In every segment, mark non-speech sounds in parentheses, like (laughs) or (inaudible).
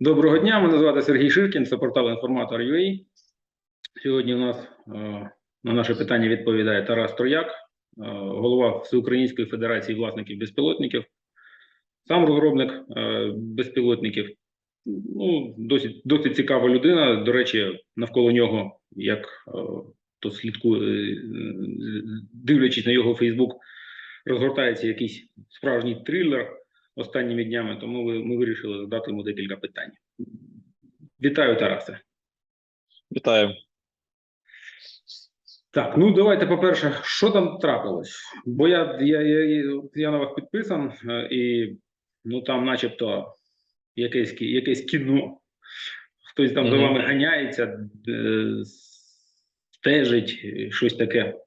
Доброго дня, мене звати Сергій Ширкін, це портал інформатор.ua. Сьогодні у нас е, на наше питання відповідає Тарас Трояк, е, голова Всеукраїнської Федерації власників безпілотників, сам розробник е, безпілотників. Ну, досить, досить цікава людина. До речі, навколо нього, як то слідкує, дивлячись на його Фейсбук, розгортається якийсь справжній трилер останніми днями, тому ми вирішили задати йому декілька питань. Вітаю, Тарасе. Вітаю. Так, ну давайте, по-перше, що там трапилось? Бо я, я, я, я на вас підписан, е, і ну там, начебто, якесь, якесь кіно. Хтось там за Мгм. вами ганяється, е, стежить, щось таке.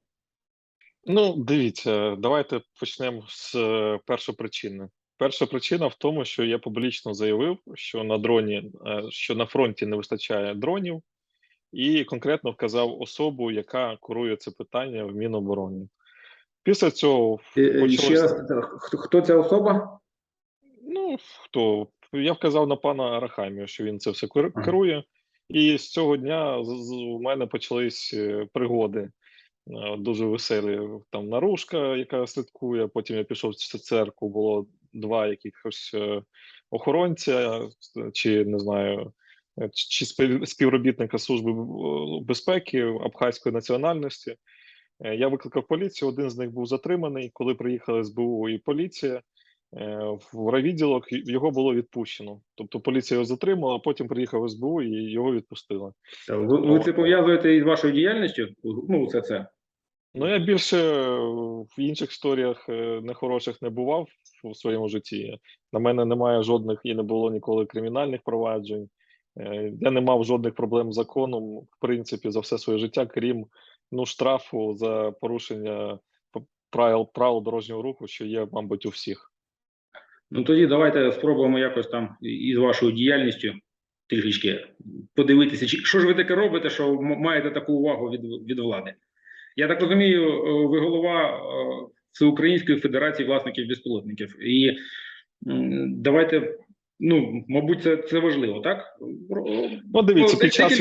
Ну, дивіться, давайте почнемо з е, першої причини. Перша причина в тому, що я публічно заявив, що на дроні, е, що на фронті не вистачає дронів, і конкретно вказав особу, яка курує це питання в Мінобороні. Після цього Е, е, почалось- Ще раз, хто, хто ця особа? Ну, хто? Я вказав на пана Арахамію, що він це все кер- Ага. керує. І з цього дня у мене почались пригоди дуже веселі. Там наружка, яка слідкує. Потім я пішов в ц- церкву, було два якихось е, охоронця, е, чи не знаю, е, чи співробітника Служби безпеки Абхазької національності. Я викликав поліцію, один з них був затриманий. Коли приїхали СБУ і поліція, в райвідділок його було відпущено. Тобто поліція його затримала, а потім приїхав СБУ і його відпустила. Ви, ви це пов'язуєте із вашою діяльністю? Ну, це це. Ну я більше в інших історіях нехороших не бував у своєму житті. На мене немає жодних і не було ніколи кримінальних проваджень. Е, Я не мав жодних проблем з законом, в принципі, за все своє життя, крім ну, штрафу за порушення правил правил дорожнього руху, що є, мабуть, у всіх. Ну тоді давайте спробуємо якось там із вашою діяльністю трішечки подивитися, чи що ж ви таке робите, що маєте таку увагу від, від влади. Я так розумію, е, ви голова е, Всеукраїнської Федерації власників безпілотників. І давайте, ну, мабуть, це, це важливо, так? Ну, дивіться, Ну, під час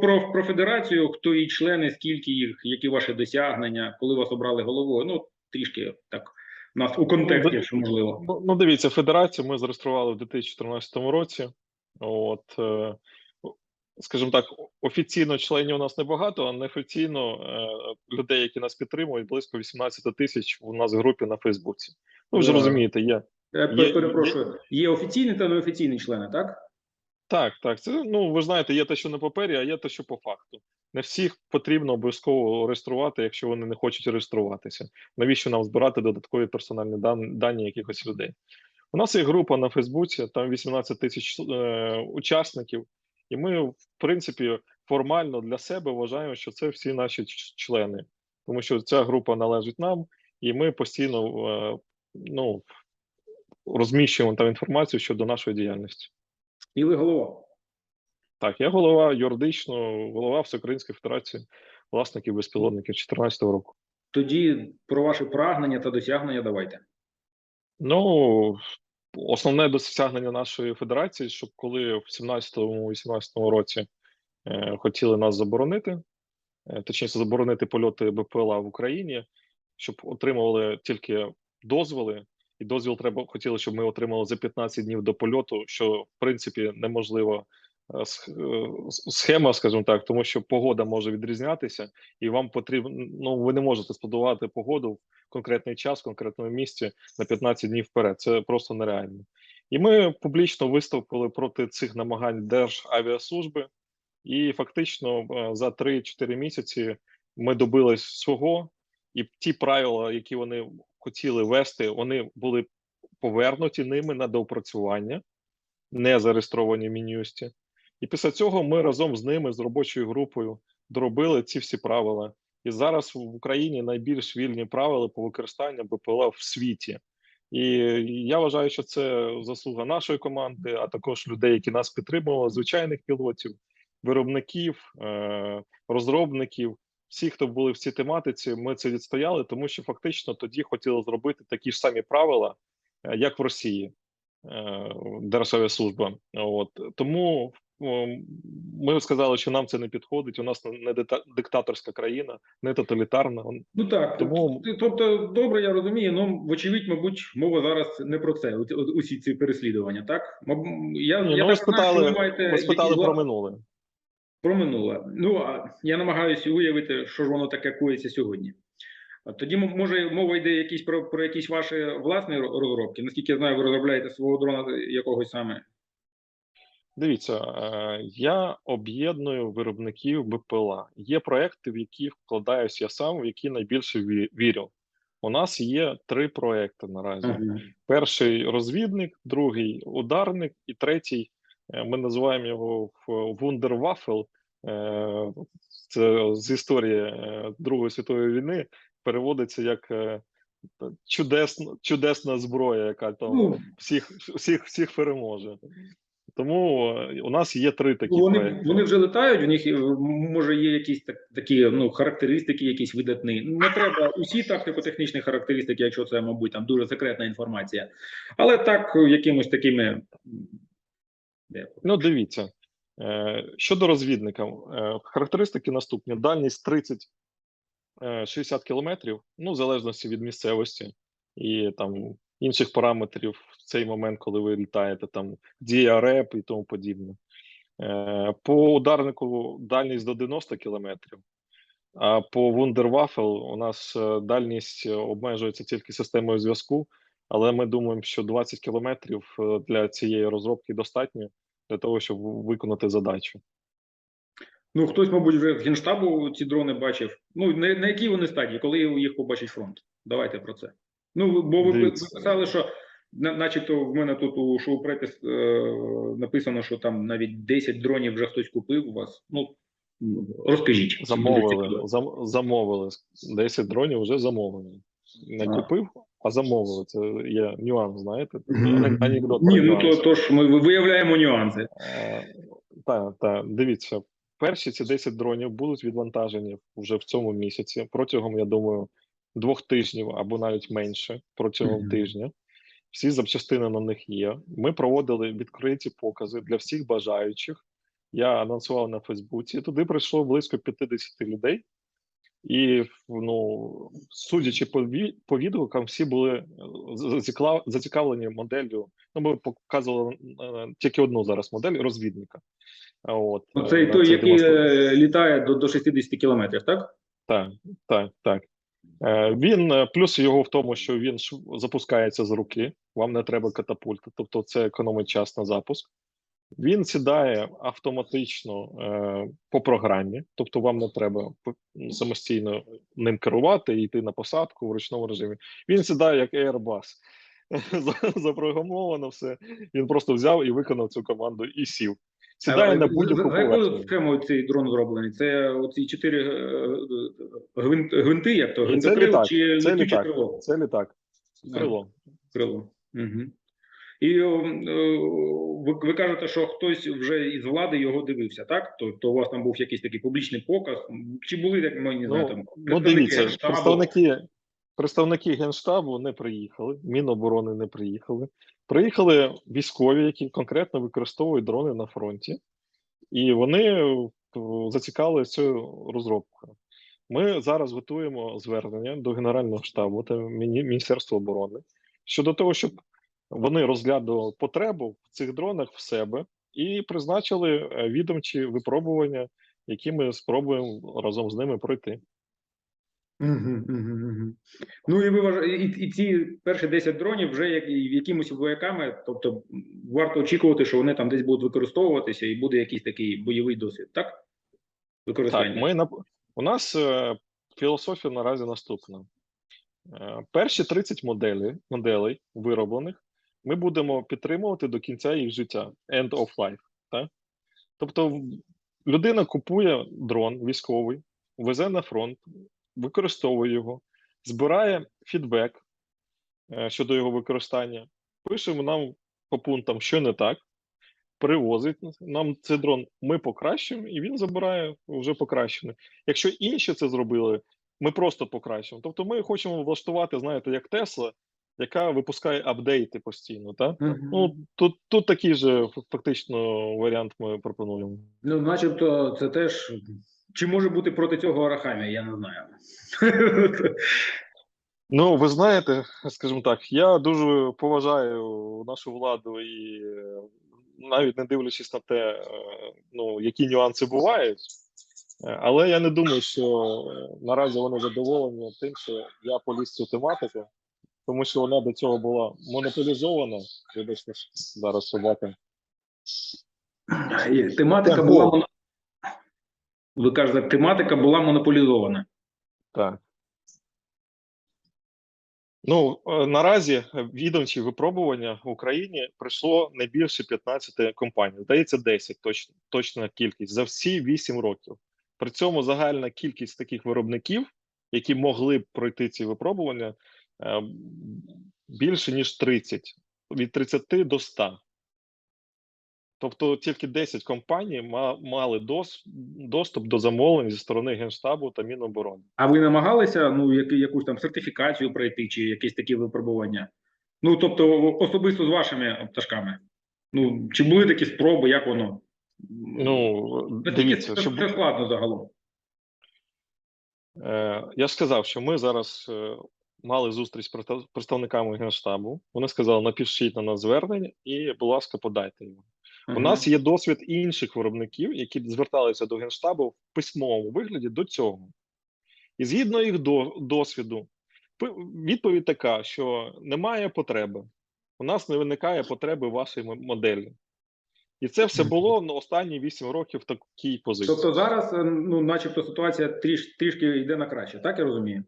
про, про федерацію, хто її члени, скільки їх, які ваші досягнення, коли вас обрали головою. Ну, трішки так нас у контексті, Ну, якщо можливо. Ну, ну, дивіться, федерацію ми зареєстрували в 2014 році. От, е, скажімо так, офіційно членів у нас небагато, а неофіційно е, людей, які нас підтримують, близько 18 тисяч у нас в групі на Фейсбуці. Ну, ви ж розумієте, є. Я Є- перепрошую, є офіційні та неофіційні члени, так? Так, так. Це ну ви ж знаєте, є те, що на папері, а є те, що по факту. Не всіх потрібно обов'язково реєструвати, якщо вони не хочуть реєструватися. Навіщо нам збирати додаткові персональні дан- дані якихось людей? У нас є група на Фейсбуці, там 18 тисяч е, учасників, і ми, в принципі, формально для себе вважаємо, що це всі наші члени, тому що ця група належить нам, і ми постійно е, ну, розміщуємо там інформацію щодо нашої діяльності. І ви голова. Так, я голова юридично, голова Всеукраїнської Федерації власників безпілотників 2014 року. Тоді про ваші прагнення та досягнення давайте. Ну, основне досягнення нашої федерації, щоб коли в 17-18 році е, хотіли нас заборонити, е, точніше, заборонити польоти БПЛА в Україні, щоб отримували тільки дозволи, і дозвіл треба хотіли, щоб ми отримали за 15 днів до польоту, що в принципі неможливо схема, скажімо так, тому що погода може відрізнятися, і вам потрібно ну ви не можете спланувати погоду в конкретний час, в конкретному місці на 15 днів вперед. Це просто нереально. І ми публічно виступили проти цих намагань Державіаслужби, і фактично е, за 3-4 місяці ми добились свого, і ті правила, які вони хотіли вести, вони були повернуті ними на доопрацювання, не зареєстровані в Мін'юсті. І після цього ми разом з ними, з робочою групою, доробили ці всі правила. І зараз в Україні найбільш вільні правила по використанню БПЛА в світі. І я вважаю, що це заслуга нашої команди, а також людей, які нас підтримували, звичайних пілотів, виробників, е, розробників, всі, хто були в цій тематиці, ми це відстояли, тому що фактично тоді хотіли зробити такі ж самі правила, е, як в Росії. е, Державіаслужба. От тому ми сказали, що нам це не підходить. У нас не диктаторська країна, не тоталітарна. Ну так, Тому- тобто, добре, я розумію, ну вочевидь, мабуть, мова зараз не про це, усі ці переслідування, так? Я, Ні, я ну, так знаю, що спитали, маєте ви спитали якісь про минуле. про минуле. Ну, а я намагаюся уявити, що ж воно таке коїться сьогодні. Тоді, може, мова йде якісь про, про якісь ваші власні розробки. Наскільки я знаю, ви розробляєте свого дрона якогось саме. Дивіться, е, я об'єдную виробників БПЛА. Є проекти, в які вкладаюсь я сам, в які найбільше ві- вірю. У нас є три проекти наразі. Перший розвідник, другий ударник, і третій е, ми називаємо його Вундервафел. Е, Це з історії Другої світової війни переводиться як чудесна, чудесна зброя, яка там Ну, всіх, всіх, всіх переможе. Тому е, у нас є три такі Ну, вони, проекти. вони вже летають, у них е, може є якісь так, такі ну, характеристики, якісь видатні. Не треба усі тактико-технічні характеристики, якщо це, мабуть, там дуже секретна інформація. Але так, якимось такими. Ну, дивіться. Е, Щодо розвідника, характеристики наступні: дальність 30 е, 60 кілометрів, ну, в залежності від місцевості і там інших параметрів в цей момент, коли ви літаєте, там дія реп і тому подібне. Е, По ударнику дальність до 90 кілометрів. А по Wunderwaffel у нас е, дальність обмежується тільки системою зв'язку, але ми думаємо, що 20 кілометрів е, для цієї розробки достатньо для того, щоб виконати задачу. Ну, хтось, мабуть, вже з генштабу ці дрони бачив. Ну, на, на якій вони стадії, коли їх побачить фронт? Давайте про це. Ну, бо ви, писали, що начебто в мене тут у шоу-препіс е, написано, що там навіть 10 дронів вже хтось купив у вас. Ну, розкажіть. Замовили, зам, замовили 10 дронів вже замовлені. Не купив, а замовили. Це є нюанс, знаєте? Анекдот. Ні, ну то, то ж ми виявляємо нюанси. Так, так, дивіться, перші ці 10 дронів будуть відвантажені вже в цьому місяці, протягом, я думаю, двох тижнів або навіть менше протягом Мгм. тижня. Всі запчастини на них є. Ми проводили відкриті покази для всіх бажаючих. Я анонсував на Фейсбуці. Туди прийшло близько 50 людей. І ну, судячи по, ві- по відгукам, всі були е, зацікавлені моделлю. Ну, ми показували е, тільки одну зараз модель розвідника. От, е, Це той, який літає до, до 60 кілометрів, так? Так, так, так. Е, Він е, плюс його в тому, що він запускається з руки, вам не треба катапульти, тобто це економить час на запуск. Він сідає автоматично е, по програмі, тобто вам не треба самостійно ним керувати і йти на посадку в ручному режимі. Він сідає як Airbus. (laughs) За- Запрограмовано все. Він просто взяв і виконав цю команду і сів. Сідає А, на будь-яку поверхню. схемою цей дрон зроблений? Це оці чотири е, гвинт, гвинти, як то? Гвинтокрил чи це летюче крило? Це літак. Крило. Крило. Угу. І о, е, ви, ви кажете, що хтось вже із влади його дивився, так? То, то у вас там був якийсь такий публічний показ. Чи були, як ми не знаю, Ну, там ну дивіться, Генштабу? представники, представники Генштабу не приїхали, Міноборони не приїхали. Приїхали військові, які конкретно використовують дрони на фронті, і вони е, зацікавили цю розробку. Ми зараз готуємо звернення до Генерального штабу та Міністерства оборони щодо того, щоб вони розглядали потребу в цих дронах в себе і призначили е, відомчі випробування, які ми спробуємо разом з ними пройти. Угу, угу, угу. Ну і ви і, і ці перші 10 дронів вже як, якимось вояками, тобто варто очікувати, що вони там десь будуть використовуватися і буде якийсь такий бойовий досвід, так? Використання. Так, ми у нас е, філософія наразі наступна: е, перші 30 моделей, моделей вироблених ми будемо підтримувати до кінця їх життя, end of life. Так? Тобто, людина купує дрон військовий, везе на фронт, використовує його, збирає фідбек е, щодо його використання, пише нам по пунктам, що не так, привозить нам цей дрон, ми покращуємо, і він забирає вже покращений. Якщо інші це зробили, ми просто покращуємо. Тобто ми хочемо влаштувати, знаєте, як Тесла, яка випускає апдейти постійно. Так? Мгм. Ну, тут, тут такий же фактично варіант ми пропонуємо. Ну, начебто, це теж. Чи може бути проти цього Арахамія, я не знаю. Ну, ви знаєте, скажімо так, я дуже поважаю нашу владу і навіть не дивлячись на те, е, ну, які нюанси бувають, е, але я не думаю, що е, наразі вони задоволені тим, що я поліз цю тематику, тому що вона до цього була монополізована. Вибачте, зараз собака. Тематика була. Ви кажете, тематика була монополізована. Так. Ну, е, наразі е, відомчі випробування в Україні пройшло не більше 15 компаній. Здається, 10 точно, точна кількість за всі 8 років. При цьому загальна кількість таких виробників, які могли б пройти ці випробування, е, більше ніж 30, від 30 до 100. Тобто тільки 10 компаній мали доступ до замовлень зі сторони Генштабу та Міноборони. А ви намагалися ну, якусь там сертифікацію пройти чи якісь такі випробування? Ну, тобто, особисто з вашими пташками. Ну, чи були такі спроби, як воно? Ну, Наскільки дивіться, це, щоб це складно загалом. Е, Я ж сказав, що ми зараз е, мали зустріч з представниками Генштабу. Вони сказали, напишіть на нас звернення і, будь ласка, подайте його. У нас є досвід інших виробників, які зверталися до Генштабу в письмовому вигляді до цього. І згідно їх до, досвіду, відповідь така, що немає потреби. У нас не виникає потреби вашої моделі. І це все було на останні 8 років в такій позиції. Тобто зараз, е, ну, начебто, ситуація тріш, трішки йде на краще, так я розумію?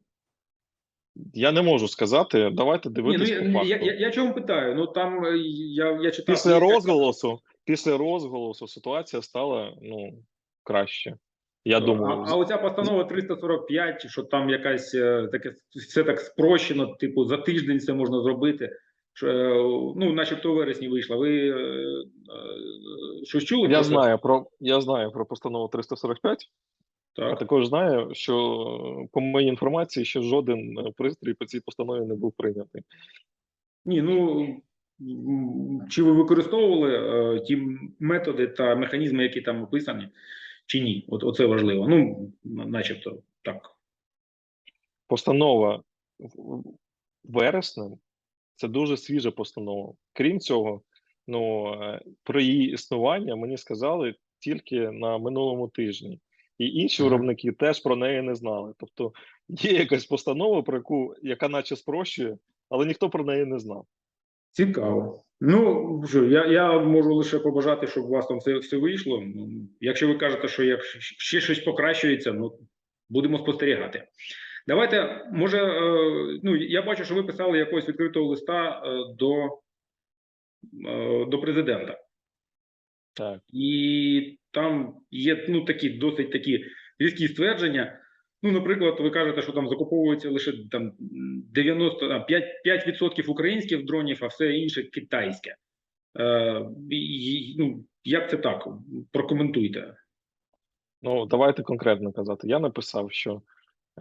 Я не можу сказати. Давайте Ні, дивитися ну, по я, факту. я, я, я чому питаю? Ну там е, я, я читав. Після розголосу, після розголосу ситуація стала ну краще. Я думаю, А, а оця постанова 345, що там якась е, таке все так спрощено, типу за тиждень це можна зробити. Що, е, ну, начебто у вересні вийшла. Ви е, щось чули? я знаю про я знаю про постанову 345, а також знаю, що по моїй інформації, що жоден пристрій по цій постанові не був прийнятий. Ні, ну чи ви використовували е, ті методи та механізми, які там описані, чи ні? От оце важливо. Ну, начебто так. Постанова в- вереснем це дуже свіжа постанова. Крім цього, ну е, про її існування мені сказали тільки на минулому тижні, і інші виробники теж про неї не знали. Тобто є якась постанова, про яку яка наче спрощує, але ніхто про неї не знав. Цікаво. Ну що, я, я можу лише побажати, щоб у вас там все, все вийшло. Ну, Якщо ви кажете, що як ще щось покращується, ну будемо спостерігати. Давайте, може, е, ну я бачу, що ви писали якогось відкритого листа е, до, е, до президента. Так. І там є ну такі досить такі різкі ствердження. Ну, наприклад, ви кажете, що там закуповується лише там 90, а, 5, 5% українських дронів, а все інше китайське. Е, і, ну, як це так? Прокоментуйте. Ну давайте конкретно казати. Я написав, що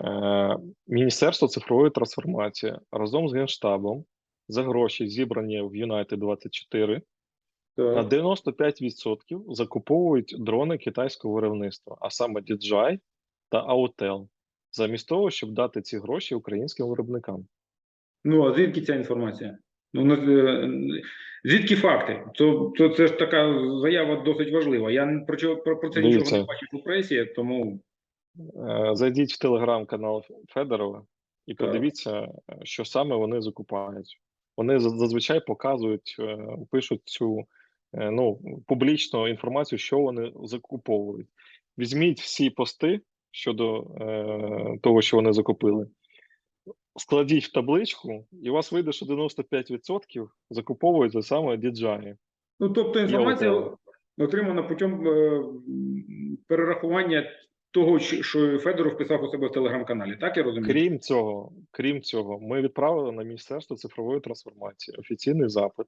е, Міністерство цифрової трансформації разом з Генштабом за гроші, зібрані в United 24 на 95% закуповують дрони китайського виробництва, а саме DJI та Autel, замість того, щоб дати ці гроші українським виробникам. Ну, а звідки ця інформація? Ну, е, звідки факти? То, то це ж така заява досить важлива. Я про, про, про це нічого не бачив у пресі, тому Е, Зайдіть в телеграм-канал Федорова і Так. подивіться, що саме вони закупають. Вони зазвичай показують, е, пишуть цю ну, публічну інформацію, що вони закуповують. Візьміть всі пости щодо е, того, що вони закупили, складіть в табличку, і у вас вийде, що 95% закуповують саме DJI. Ну, тобто інформація отримана путем е, перерахування того, що Федоров писав у себе в телеграм-каналі. Так я розумію? Крім цього, крім цього, ми відправили на Міністерство цифрової трансформації офіційний запит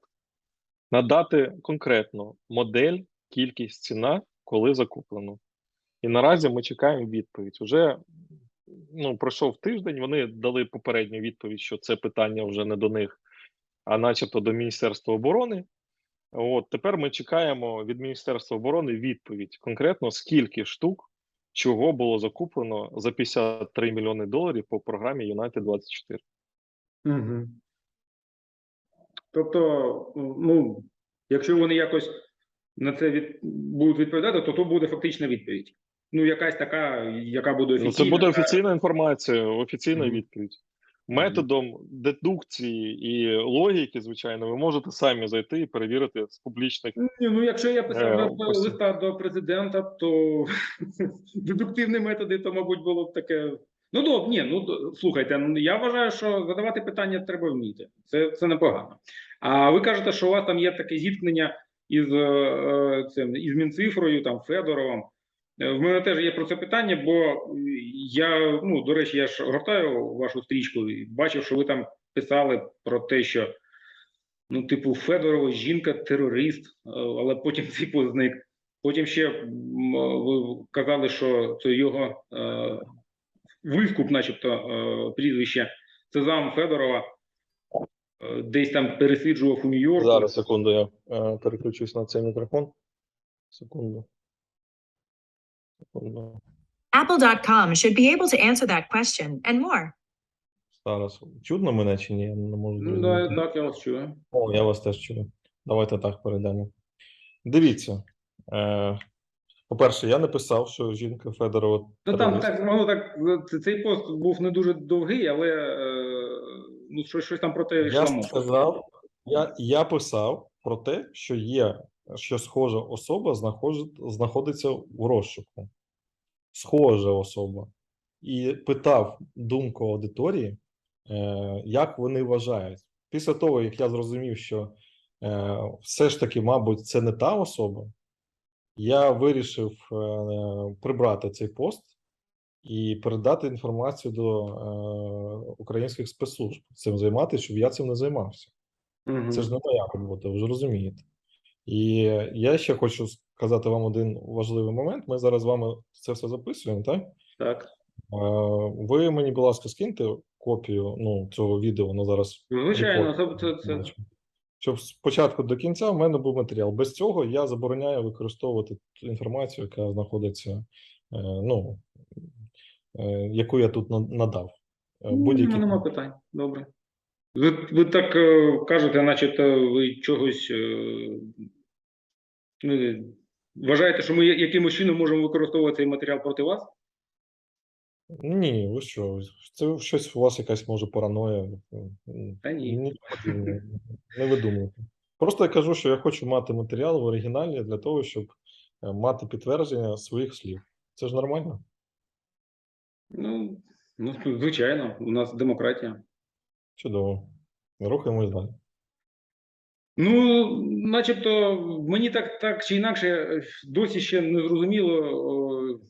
надати конкретно модель, кількість, ціна, коли закуплено. І наразі ми чекаємо відповідь. Уже ну, пройшов тиждень. Вони дали попередню відповідь, що це питання вже не до них, а начебто до Міністерства оборони. От тепер ми чекаємо від Міністерства оборони відповідь конкретно скільки штук чого було закуплено за 53 мільйони доларів по програмі United 24. Угу. Тобто, ну, якщо вони якось на це від... будуть відповідати, то то буде фактична відповідь. Ну, якась така, яка буде Ну, офіційна. це буде офіційна інформація, офіційна Мгм. відповідь. Методом дедукції і логіки, звичайно, ви можете самі зайти і перевірити з публічних. Ні, ну якщо я писав Е, листа- до президента, то (laughs) дедуктивні методи, то, мабуть, було б таке. Ну, добре, ні, ну слухайте, ну, я вважаю, що задавати питання треба вміти. Це, це непогано. А ви кажете, що у вас там є таке зіткнення із, е, е, цим, із Мінцифрою, там, Федоровим. Е, В мене теж є про це питання, бо я, ну, до речі, я ж гортаю вашу стрічку і бачив, що ви там писали про те, що ну, типу, Федорова жінка терорист, е, але потім (laughs) типу зник. Потім ще ви казали, що це його е, вискуп, начебто, е, прізвище. Це зам Федорова. е, Десь там пересиджував у Нью-Йорку. Зараз секунду, я е, переключусь на цей мікрофон. Секунду. Apple.com should be able to answer that question and more. Зараз чудно мене чи ні? Я не можу Ну, да, зрозуміти. так, я вас чую. О, я вас теж чую. Давайте так перейдемо. Дивіться. Е, по-перше, я не писав, що жінка Федорова. Ну там так, ну, так це- цей пост був не дуже довгий, але е, ну, щось, щось там про те Я йшла сказав, я, я писав про те, що є, що схожа особа знаходиться в розшуку. Схожа особа. І питав думку аудиторії, е, як вони вважають. Після того, як я зрозумів, що е, все ж таки, мабуть, це не та особа, я вирішив е, прибрати цей пост і передати інформацію до е, українських спецслужб цим займатися, щоб я цим не займався. Мгм. Це ж не моя робота, ви ж розумієте. І я ще хочу сказати вам один важливий момент. Ми зараз з вами це все записуємо, так? Так. Ви мені, будь ласка, скиньте копію ну, цього відео, воно зараз. Звичайно, рекорд. це. Щоб спочатку до кінця в мене був матеріал. Без цього я забороняю використовувати ту інформацію, яка знаходиться, е, ну, е, яку я тут надав. Е, Ну, Будь-які нема, питань. Добре. Ви, ви так кажете, начебто ви чогось вважаєте, що ми якимось чином можемо використовувати цей матеріал проти вас? Ні, ви що? Це щось у вас якась може параноя. Та ні. Подібного. Не видумуйте. Просто я кажу, що я хочу мати матеріал в оригіналі для того, щоб е, мати підтвердження своїх слів. Це ж нормально? Ну, ну, звичайно, у нас демократія. Чудово. Рухаємось далі. Ну, начебто, мені так, так чи інакше досі ще не зрозуміло,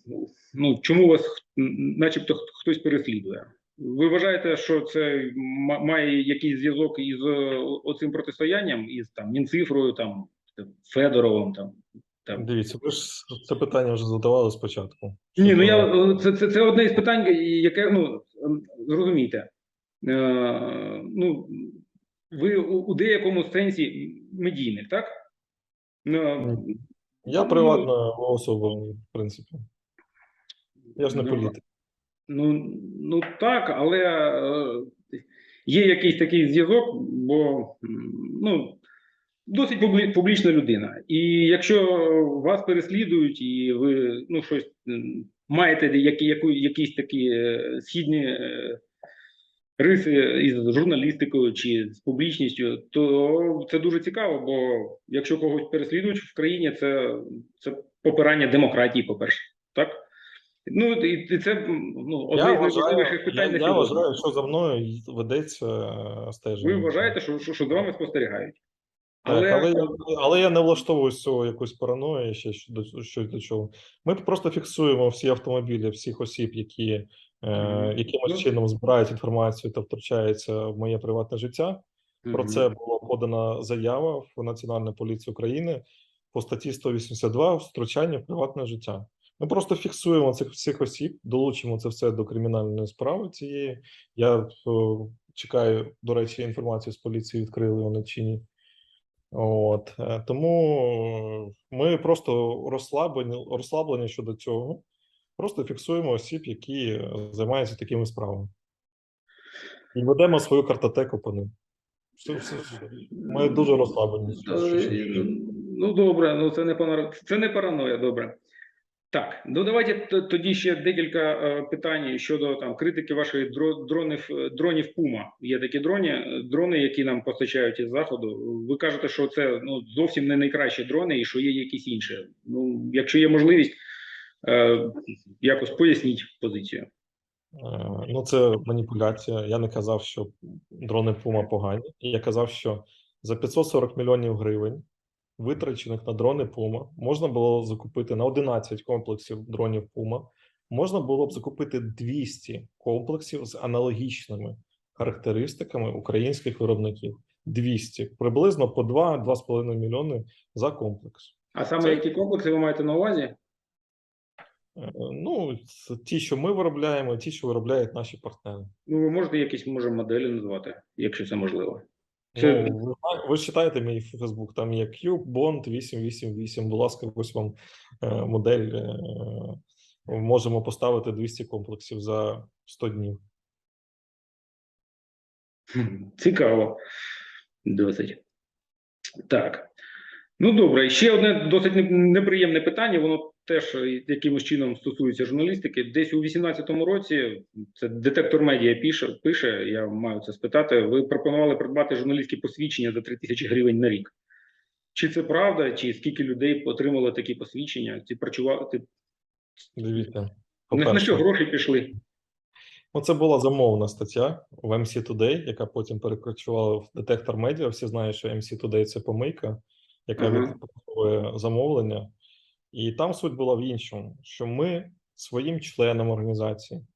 ну, чому вас начебто хтось переслідує. Ви вважаєте, що це ма- має якийсь зв'язок із оцим протистоянням, із там Мінцифрою, там Федоровим, там. там. Дивіться, ви ж це питання вже задавали спочатку. Ні, ну я це, це, це одне із питань, яке ну зрозумійте. Е, ну, ви у, у деякому сенсі медійник, так? Ну, Я приватна особа, в принципі. Я ж не Ну, політик. Ну, ну так, але е, є якийсь такий зв'язок, бо ну, досить публі- публічна людина. І якщо вас переслідують, і ви ну, щось маєте які, яку, якісь такі е, східні е, риси із журналістикою чи з публічністю, то це дуже цікаво, бо якщо когось переслідують в країні, це, це попирання демократії, по-перше. Так? Ну і це ну, одне з найважливіших питань я, я вважаю, що за мною ведеться е, стеження. Ви вважаєте, що, що, що за вами спостерігають? Так, Але, але, я, але я не влаштовую з цього якусь параною, ще щодо щось до чого. Ми просто фіксуємо всі автомобілі всіх осіб, які е, якимось Ну. чином збирають інформацію та втручаються в моє приватне життя. Про це була подана заява в Національну поліцію України по статті 182 втручання в приватне життя. Ми просто фіксуємо цих всіх осіб, долучимо це все до кримінальної справи цієї. Я е, чекаю, до речі, інформацію з поліції відкрили вони чи ні. От е, тому ми просто розслаблені, розслаблені щодо цього. Просто фіксуємо осіб, які займаються такими справами. І ведемо свою картотеку по ним. Все, все, все. Ми дуже розслаблені. Ну, добре, ну це не панор... це не параноя, добре. Так, ну давайте тоді ще декілька е, питань щодо там критики вашої дро- дронів, е, дронів Puma. Є такі дрони, е, дрони, які нам постачають із заходу. Ви кажете, що це ну зовсім не найкращі дрони, і що є якісь інші. Ну, якщо є можливість, е, якось поясніть позицію. Е, Ну, це маніпуляція. Я не казав, що дрони Puma погані. Я казав, що за 540 мільйонів гривень, витрачених на дрони Puma, можна було закупити на 11 комплексів дронів Puma, можна було б закупити 200 комплексів з аналогічними характеристиками українських виробників. 200, приблизно по 2-2,5 мільйони за комплекс. А саме Це- які комплекси ви маєте на увазі? Е, Ну, ті, що ми виробляємо, ті, що виробляють наші партнери. Ну, ви можете якісь може моделі назвати, якщо це можливо. Це- Ну, ви, читаєте мій Фейсбук, там є Cube Bond 888. Будь ласка, ось вам е, модель. Е, можемо поставити 200 комплексів за 100 днів. Цікаво. Досить. Так. Ну добре, ще одне досить неприємне питання. Воно теж якимось чином стосується журналістики. Десь у 18-му році це детектор медіа пише, пише. Я маю це спитати. Ви пропонували придбати журналістські посвідчення за 3 тисячі гривень на рік. Чи це правда, чи скільки людей отримали такі посвідчення? Чи працювати Дивіться. на, на що гроші пішли? Ну, це була замовна стаття в MC Today, яка потім перекочувала в детектор медіа. Всі знають, що MC Today – це помийка, яка Ага. відпрацьовує замовлення. І там суть була в іншому, що ми своїм членам організації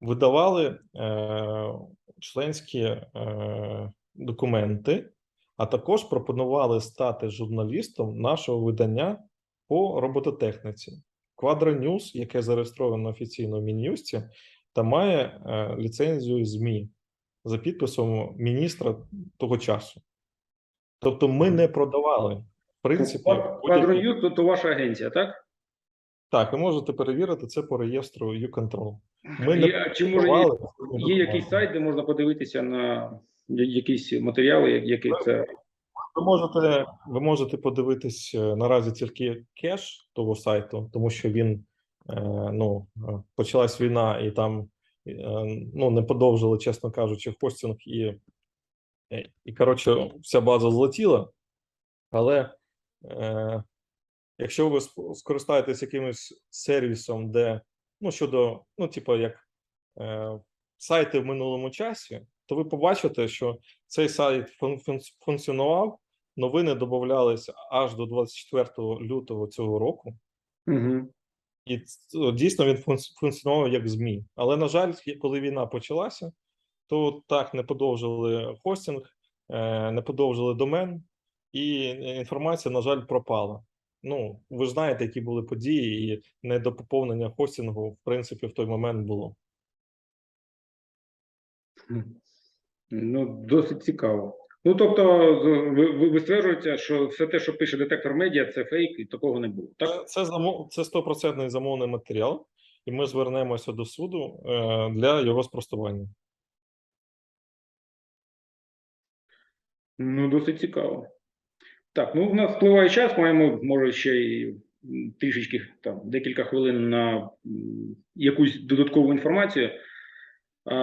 видавали е, членські е, документи, а також пропонували стати журналістом нашого видання по робототехніці. Quadra яке зареєстровано офіційно в Мін'юсті, та має е, ліцензію ЗМІ за підписом міністра того часу. Тобто ми не продавали. Принципі, будь-які- то, то ваша агенція, так? так, ви можете перевірити це по реєстру YouControl. Ми не чи може є, є якийсь сайт, де можна подивитися на якісь матеріали, які це. Ви можете, ви можете подивитись е, наразі тільки кеш того сайту, тому що він е, ну, е, почалась війна, і там ну, не подовжили, чесно кажучи, хостинг, і, і коротше, вся база злетіла. Але якщо ви скористаєтесь якимось сервісом, де ну, щодо, ну, типу, як е, сайти в минулому часі, то ви побачите, що цей сайт фун- фун- функціонував, новини додавалися аж до 24 лютого цього року, Угу. і дійсно він функц- функціонував як ЗМІ. Але, на жаль, коли війна почалася, то так не подовжили хостинг, е, не подовжили домен, і інформація, на жаль, пропала. Ну, ви ж знаєте, які були події, і недопоповнення хостингу, в принципі, в той момент було. Ну, досить цікаво. Ну, тобто, ви, стверджуєте, що все те, що пише детектор медіа, це фейк, і такого не було. Так? Це, замов, це стопроцентний замовний матеріал, і ми звернемося до суду е, для його спростування. Ну, досить цікаво. Так, ну, в нас впливає час, маємо, може, ще й трішечки там декілька хвилин на якусь додаткову інформацію. А,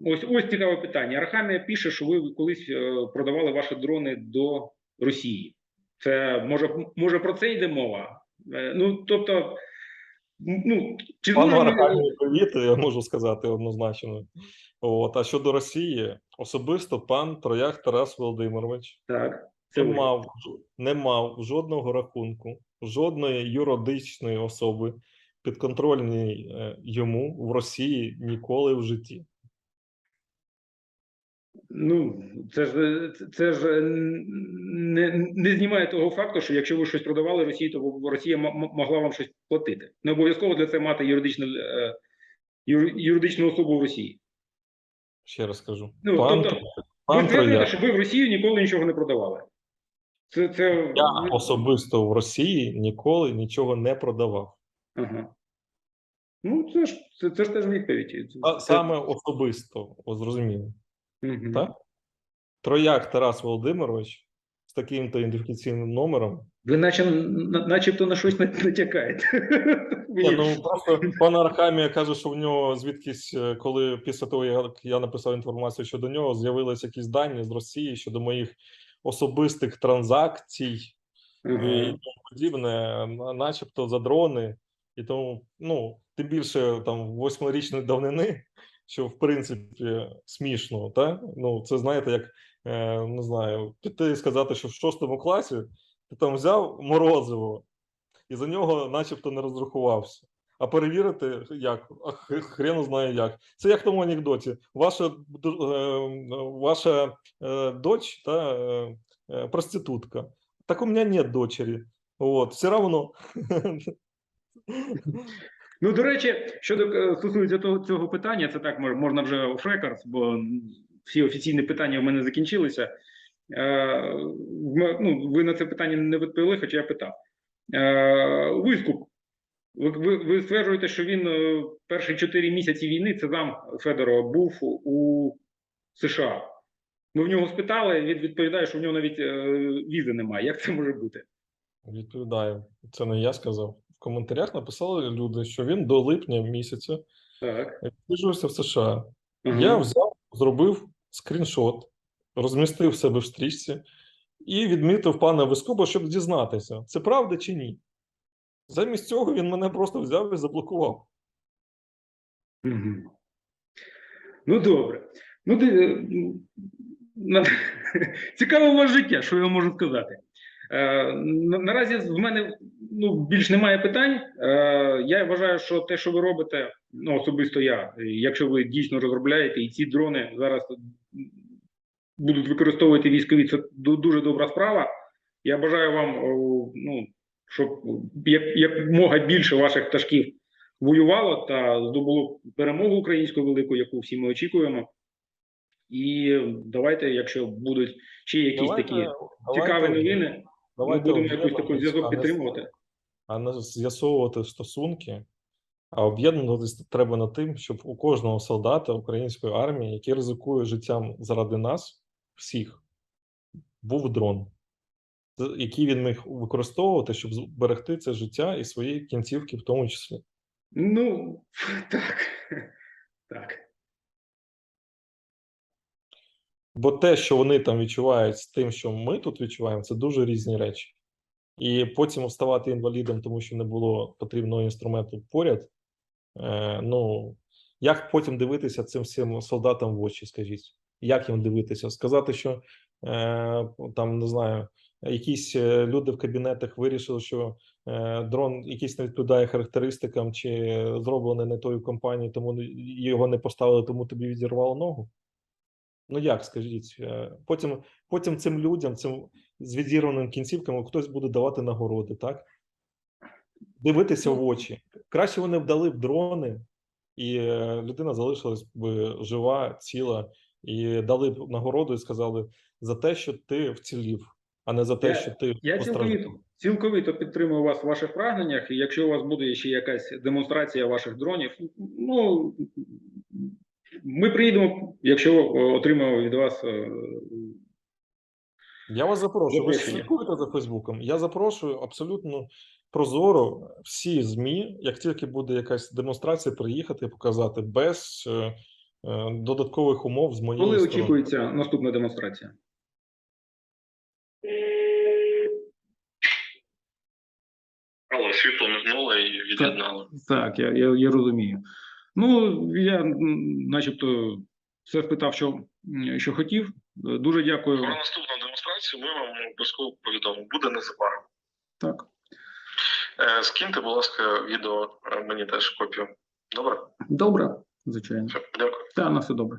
ось ось цікаве питання. Архамія пише, що ви колись е, продавали ваші дрони до Росії. Це може, може про це йде мова? Е, Ну, тобто, ну, чи Пану зможемо привіт, я можу сказати однозначно. От, а щодо Росії, особисто пан Трояк Тарас Володимирович так, це не мав, не мав жодного рахунку, жодної юридичної особи підконтрольній е, йому в Росії ніколи в житті. Ну, це ж це- це ж не, не знімає того факту, що якщо ви щось продавали Росії, то Росія могла вам щось платити. Не обов'язково для цього мати юридичну, е, юридичну особу в Росії. Ще раз кажу. Ну, пан, тобто, Ви пан стверджуєте, що ви в Росію ніколи нічого не продавали. Це, це... Я особисто в Росії ніколи нічого не продавав. Ага. Ну, це ж, це, це ж теж відповідь. Це- саме особисто, зрозуміло. Мгм. так? Трояк Тарас Володимирович з таким-то ідентифікаційним номером. Ви наче, начебто на щось натякаєте. Ні, ну просто пан Архамія каже, що в нього звідкись, е, коли після того, як я написав інформацію щодо нього, з'явилися якісь дані з Росії щодо моїх особистих транзакцій і тому подібне, начебто за дрони, і тому, ну, тим більше там восьмирічної давнини, що в принципі смішно, та? Ну, це знаєте, як е, не знаю, піти і сказати, що в шостому класі ти там взяв морозиво і за нього начебто не розрахувався. А перевірити як? Хрен знає як. Це як в тому анекдоті. Ваша, е, ваша е, дочь та, е, проститутка. Так у меня нет дочери. Вот, все равно. Ну, до речі, щодо стосується того цього питання, це так можна вже off record, бо всі офіційні питання в мене закінчилися. Ну, ви на це питання не відповіли, хоча я питав. Вискуп. Ви, ви, ви стверджуєте, що він е, перші чотири місяці війни, це зам Федорова, був у США. Ми в нього спитали, він відповідає, що в нього навіть е, візи немає. Як це може бути? Відповідаю. Це не я сказав. В коментарях написали люди, що він до липня місяця відсиджувався в США. Ага. Я взяв, зробив скріншот, розмістив себе в стрічці і відмітив пана Вискоба, щоб дізнатися, це правда чи ні. Замість цього він мене просто взяв і заблокував. Мгм. Ну, добре. Ну, ти, е, (laughs) цікаве у вас життя, що я можу сказати. Е, наразі в мене ну, більш немає питань. Е, я вважаю, що те, що ви робите, ну, особисто я, якщо ви дійсно розробляєте, і ці дрони зараз будуть використовувати військові, це дуже добра справа. Я бажаю вам, ну, щоб як, як мога більше ваших пташків воювало та здобуло перемогу українську велику, яку всі ми очікуємо. І давайте, якщо будуть ще якісь Давайте- такі давайте- цікаві новини, ми давайте будемо якось такий зв'язок підтримувати. А не з'ясовувати стосунки, а об'єднуватись треба над тим, щоб у кожного солдата української армії, який ризикує життям заради нас, всіх, був дрон, який він міг використовувати, щоб зберегти це життя і свої кінцівки в тому числі. Ну (laughs) так. Так. Бо те, що вони там відчувають з тим, що ми тут відчуваємо, це дуже різні речі. І потім ставати інвалідом, тому що не було потрібного інструменту поряд. Е, ну, як потім дивитися цим всім солдатам в очі, скажіть? Як їм дивитися? Сказати, що е, там не знаю, якісь е, люди в кабінетах вирішили, що е, дрон якийсь не відповідає характеристикам, чи зроблений не тою компанією, тому його не поставили, тому тобі відірвало ногу. Ну як скажіть? Е, Потім, потім цим людям, цим з відірваними кінцівками, хтось буде давати нагороди, так? Дивитися в очі. Краще вони б дали б дрони, і людина залишилась б жива, ціла, і дали б нагороду і сказали за те, що ти вцілів, а не за те, Я- що ти Я постраждав. цілковито, цілковито підтримую вас в ваших прагненнях. І якщо у вас буде ще якась демонстрація ваших дронів, ну ми приїдемо, якщо е, отримаємо від вас. е, Я вас запрошую. Ви ж слідкуєте за Фейсбуком. Я запрошую абсолютно прозоро всі ЗМІ, як тільки буде якась демонстрація, приїхати і показати без е, е, додаткових умов з моєї Коли сторони. очікується наступна демонстрація? Але світло мигнуло і від'єднало. Так, я, я, я розумію. Ну, я начебто все спитав, що, що хотів. Дуже дякую. Про наступну демонстрацію ми вам обов'язково повідомимо. Буде незабаром. Так, Е, Скиньте, будь ласка, відео е, мені теж копію. Добре? добре, звичайно. Все, дякую. Та на все добре.